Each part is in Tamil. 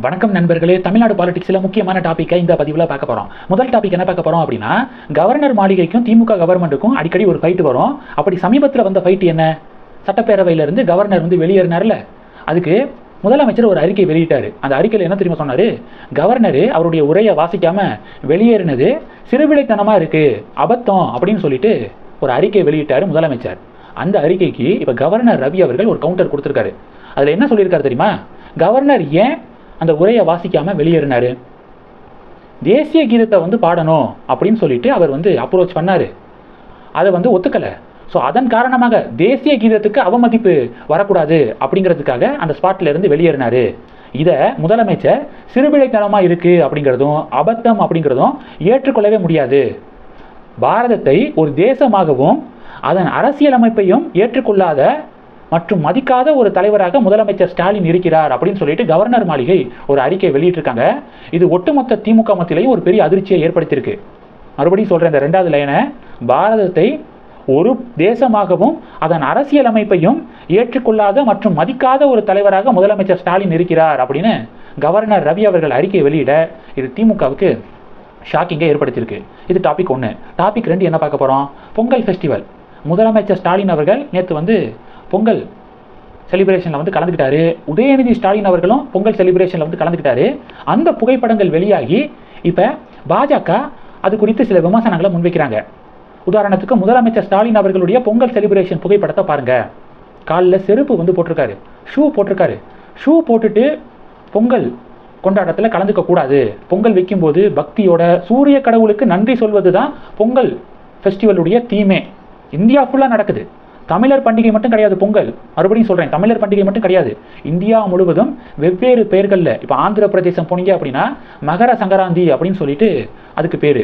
வணக்கம் நண்பர்களே. தமிழ்நாடு பாலிடிக்ஸில் முக்கியமான டாப்பிக்கை இந்த பதிவில் பார்க்க போகிறோம் முதல் டாபிக் என்ன பார்க்க போகிறோம் அப்படின்னா கவர்னர் மாளிகைக்கும் திமுக கவர்மெண்ட்டுக்கும் அடிக்கடி ஒரு ஃபைட் வரும். அப்படி சமீபத்தில் வந்த ஃபைட் என்ன? சட்டப்பேரவையிலிருந்து கவர்னர் வந்து வெளியேறினார்ல. அதுக்கு முதலமைச்சர் ஒரு அறிக்கை வெளியிட்டார். அந்த அறிக்கையில் என்ன தெரியுமா சொன்னார்? கவர்னர் அவருடைய உரையை வாசிக்காமல் வெளியேறினது சிறுவிளைத்தனமாக இருக்குது அபத்தம் அப்படின்னு சொல்லிட்டு ஒரு அறிக்கை வெளியிட்டார் முதலமைச்சர். அந்த அறிக்கைக்கு இப்போ கவர்னர் ரவி அவர்கள் ஒரு கவுண்டர் கொடுத்துருக்காரு. அதில் என்ன சொல்லியிருக்காரு தெரியுமா? கவர்னர் ஏன் அந்த உரையை வாசிக்காமல் வெளியேறினார். தேசிய கீதத்தை வந்து பாடணும் அப்படின்னு சொல்லிட்டு அவர் வந்து அப்ரோச் பண்ணார். அதை வந்து ஒத்துக்கலை. ஸோ அதன் காரணமாக தேசிய கீதத்துக்கு அவமதிப்பு வரக்கூடாது அப்படிங்கிறதுக்காக அந்த ஸ்பாட்லேருந்து இருந்து இதை முதலமைச்சர் சிறுபிழைத்தனமாக இருக்குது அப்படிங்கிறதும் அபத்தம் அப்படிங்கிறதும் ஏற்றுக்கொள்ளவே முடியாது. பாரதத்தை ஒரு தேசமாகவும் அதன் அரசியலமைப்பையும் ஏற்றுக்கொள்ளாத மற்றும் மதிக்காத ஒரு தலைவராக முதலமைச்சர் ஸ்டாலின் இருக்கிறார் அப்படின்னு சொல்லிட்டு கவர்னர் மாளிகை ஒரு அறிக்கை வெளியிட்டிருக்காங்க. இது ஒட்டுமொத்த திமுக மத்தியிலையும் ஒரு பெரிய அதிர்ச்சியை ஏற்படுத்தியிருக்கு. மறுபடியும் சொல்கிறேன் இந்த ரெண்டாவது லைனை பாரதத்தை ஒரு தேசமாகவும் அதன் அரசியலமைப்பையும் ஏற்றுக்கொள்ளாத மற்றும் மதிக்காத ஒரு தலைவராக முதலமைச்சர் ஸ்டாலின் இருக்கிறார் அப்படின்னு கவர்னர் ரவி அவர்கள் அறிக்கை வெளியிட இது திமுகவுக்கு ஷாக்கிங்கை ஏற்படுத்தியிருக்கு. இது டாபிக் ஒன்று டாபிக் ரெண்டு என்ன பார்க்க போகிறோம் பொங்கல் ஃபெஸ்டிவல் முதலமைச்சர் ஸ்டாலின் அவர்கள் நேற்று வந்து பொங்கல் செலிப்ரேஷனில் வந்து கலந்துக்கிட்டாரு. உதயநிதி ஸ்டாலின் அவர்களும் பொங்கல் செலிப்ரேஷனில் வந்து கலந்துக்கிட்டாரு. அந்த புகைப்படங்கள் வெளியாகி இப்போ பாஜக அது குறித்து சில விமர்சனங்களை முன்வைக்கிறாங்க. உதாரணத்துக்கு முதலமைச்சர் ஸ்டாலின் அவர்களுடைய பொங்கல் செலிப்ரேஷன் புகைப்படத்தை பாருங்கள் காலில் செருப்பு வந்து போட்டிருக்காரு. ஷூ போட்டிருக்காரு. ஷூ போட்டுட்டு பொங்கல் கொண்டாட்டத்தில் கலந்துக்க கூடாது. பொங்கல் வைக்கும்போது பக்தியோட சூரிய கடவுளுக்கு நன்றி சொல்வது தான் பொங்கல் ஃபெஸ்டிவலுடைய தீமே இந்தியா ஃபுல்லாக நடக்குது. தமிழர் பண்டிகை மட்டும் கிடையாது பொங்கல். மறுபடியும் சொல்கிறேன் தமிழர் பண்டிகை மட்டும் கிடையாது. இந்தியா முழுவதும் வெவ்வேறு பெயர்களில் இப்போ ஆந்திர பிரதேசம் போனீங்க அப்படின்னா மகர சங்கராந்தி அப்படின்னு சொல்லிட்டு அதுக்கு பேர்.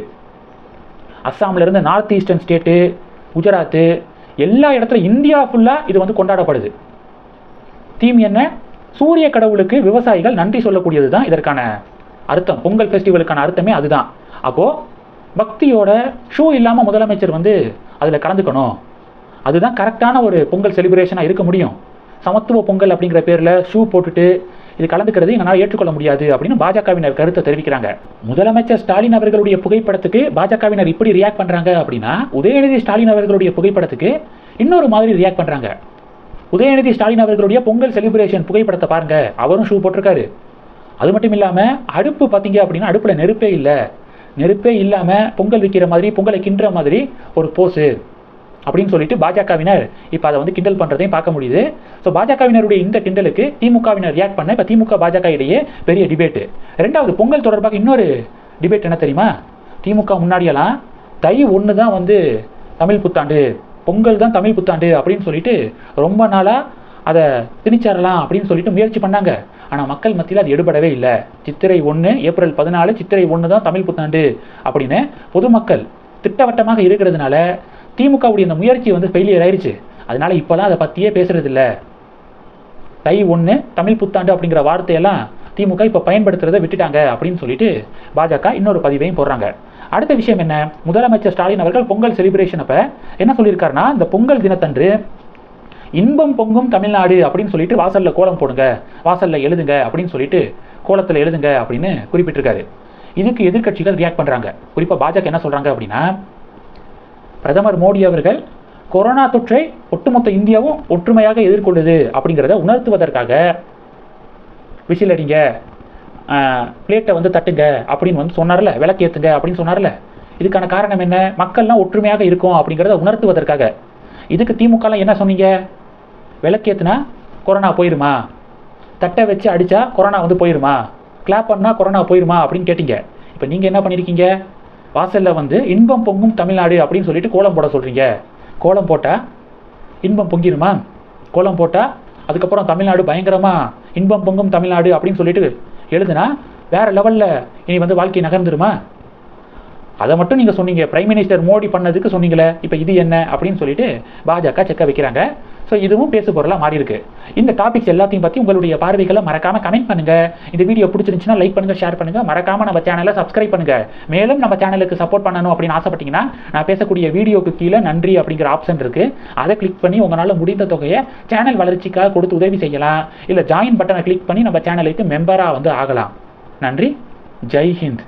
அஸ்ஸாம்லேருந்து நார்த் ஈஸ்டர்ன் ஸ்டேட்டு குஜராத்து எல்லா இடத்துல இந்தியா ஃபுல்லாக இது வந்து கொண்டாடப்படுது. தீம் என்ன? சூரிய கடவுளுக்கு விவசாயிகள் நன்றி சொல்லக்கூடியது தான் இதற்கான அர்த்தம். பொங்கல் ஃபெஸ்டிவலுக்கான அர்த்தமே அதுதான். அப்போது பக்தியோட ஷூ இல்லாமல் முதலமைச்சர் வந்து அதில் கலந்துக்கணும். அதுதான் கரெக்டான ஒரு பொங்கல் செலிப்ரேஷனாக இருக்க முடியும். சமத்துவ பொங்கல் அப்படிங்கிற பேரில் ஷூ போட்டுட்டு இது கலந்துக்கிறது எங்களால் ஏற்றுக்கொள்ள முடியாது அப்படின்னு பாஜகவினர் கருத்தை தெரிவிக்கிறாங்க. முதலமைச்சர் ஸ்டாலின் அவர்களுடைய புகைப்படத்துக்கு பாஜகவினர் இப்படி ரியாக்ட் பண்ணுறாங்க அப்படின்னா உதயநிதி ஸ்டாலின் அவர்களுடைய புகைப்படத்துக்கு இன்னொரு மாதிரி ரியாக்ட் பண்ணுறாங்க உதயநிதி ஸ்டாலின் அவர்களுடைய பொங்கல் செலிப்ரேஷன் புகைப்படத்தை பாருங்க அவரும் ஷூ போட்டிருக்காரு. அது மட்டும் இல்லாமல் அடுப்பு பார்த்தீங்க அப்படின்னா அடுப்பில் நெருப்பே இல்லை. நெருப்பே இல்லாமல் பொங்கல் விற்கிற மாதிரி பொங்கலை கிண்டுற மாதிரி ஒரு போஸு அப்படின்னு சொல்லிட்டு பாஜகவினர் இப்போ அதை வந்து கிண்டல் பண்ணுறதையும் பார்க்க முடியுது. ஸோ பாஜகவினருடைய இந்த கிண்டலுக்கு திமுகவினர் ரியாக்ட் பண்ண இப்போ திமுக பாஜக இடையே பெரிய டிபேட்டு ரெண்டாவது பொங்கல் தொடர்பாக இன்னொரு டிபேட் என்ன தெரியுமா? திமுக முன்னாடியெல்லாம் தை ஒன்று தான் வந்து தமிழ் புத்தாண்டு பொங்கல் தான் தமிழ் புத்தாண்டு அப்படின்னு சொல்லிட்டு ரொம்ப நாளாக அதை திணிச்சாரலாம் அப்படின்னு சொல்லிட்டு முயற்சி பண்ணாங்க. ஆனால் மக்கள் மத்தியில் அது எடுபடவே இல்லை. சித்திரை ஒன்று ஏப்ரல் பதினாலு சித்திரை ஒன்று தான் தமிழ் புத்தாண்டு அப்படின்னு பொதுமக்கள் திட்டவட்டமாக இருக்கிறதுனால திமுகவுடைய இந்த முயற்சி வந்து ஃபெயிலியர் ஆயிடுச்சு அதனால இப்போலாம் அதை பற்றியே பேசுறது இல்லை தை ஒன்று தமிழ் புத்தாண்டு அப்படிங்கிற வார்த்தையெல்லாம் திமுக இப்போ பயன்படுத்துறதை விட்டுட்டாங்க அப்படின்னு சொல்லிட்டு பாஜக இன்னொரு பதிவையும் போடுறாங்க. அடுத்த விஷயம் என்ன? முதலமைச்சர் ஸ்டாலின் அவர்கள் பொங்கல் செலிப்ரேஷன் அப்போ என்ன சொல்லியிருக்காருன்னா இந்த பொங்கல் தினத்தன்று இன்பம் பொங்கும் தமிழ்நாடு அப்படின்னு சொல்லிட்டு வாசலில் கோலம் போடுங்க வாசலில் எழுதுங்க அப்படின்னு சொல்லிட்டு கோலத்தில் எழுதுங்க அப்படின்னு குறிப்பிட்டிருக்காரு. இதுக்கு எதிர்க்கட்சிகள் ரியாக்ட் பண்ணுறாங்க குறிப்பாக பாஜக என்ன சொல்கிறாங்க அப்படின்னா பிரதமர் மோடி அவர்கள் கொரோனா தொற்றை ஒட்டுமொத்த இந்தியாவும் ஒற்றுமையாக எதிர்கொள்ளுது அப்படிங்கிறத உணர்த்துவதற்காக விசில் அடிங்க பிளேட்டை வந்து தட்டுங்க அப்படின்னு வந்து சொன்னார்ல விளக்கேத்துங்க அப்படின்னு சொன்னார்ல. இதுக்கான காரணம் என்ன? மக்கள்லாம் ஒற்றுமையாக இருக்கும் அப்படிங்கிறத உணர்த்துவதற்காக. இதுக்கு திமுகலாம் என்ன சொன்னீங்க? விளக்கேற்றுனா கொரோனா போயிருமா? தட்டை வச்சு அடித்தா கொரோனா வந்து போயிருமா? கிளாப் பண்ணால் கொரோனா போயிருமா அப்படின்னு கேட்டீங்க. இப்போ நீங்கள் என்ன பண்ணியிருக்கீங்க வாசலில் வந்து இன்பம் பொங்கும் தமிழ்நாடு அப்படின்னு சொல்லிட்டு கோலம் போட சொல்கிறீங்க கோலம் போட்டால் இன்பம் பொங்கிடுமா கோலம் போட்டால் அதுக்கப்புறம் தமிழ்நாடு பயங்கரமாக இன்பம் பொங்கும் தமிழ்நாடு அப்படின்னு சொல்லிட்டு எழுதுனா வேறு லெவலில் இனி வந்து வாழ்க்கை நகர்ந்துருமா? அதை மட்டும் நீங்கள் சொன்னீங்க. பிரைம் மினிஸ்டர் மோடி பண்ணதுக்கு சொன்னீங்களே. இப்போ இது என்ன அப்படின்னு சொல்லிட்டு பாஜக செக்க வைக்கிறாங்க. ஸோ இதுவும் பேசு பொருளாக மாறி இருக்கு. இந்த டாபிக்ஸ் எல்லாத்தையும் பற்றி உங்களுடைய பார்வைகளை மறக்காம கமெண்ட் பண்ணுங்க. இந்த வீடியோ பிடிச்சிருந்துச்சுன்னா லைக் பண்ணுங்க ஷேர் பண்ணுங்க. மறக்காம நம்ம சேனலை சப்ஸ்கிரைப் பண்ணுங்க. மேலும் நம்ம சேனலுக்கு சப்போர்ட் பண்ணணும் அப்படின்னு ஆசைப்பட்டீங்கன்னா நான் பேசக்கூடிய வீடியோக்கு கீழே நன்றி அப்படிங்கிற ஆப்ஷன் இருக்கு. அதை கிளிக் பண்ணி உங்களால் முடிந்த தொகையை சேனல் வளர்ச்சிக்காக கொடுத்து உதவி செய்யலாம். இல்லை ஜாயின் பட்டனை கிளிக் பண்ணி நம்ம சேனலுக்கு மெம்பராக வந்து ஆகலாம். நன்றி. ஜெய் ஹிந்த்.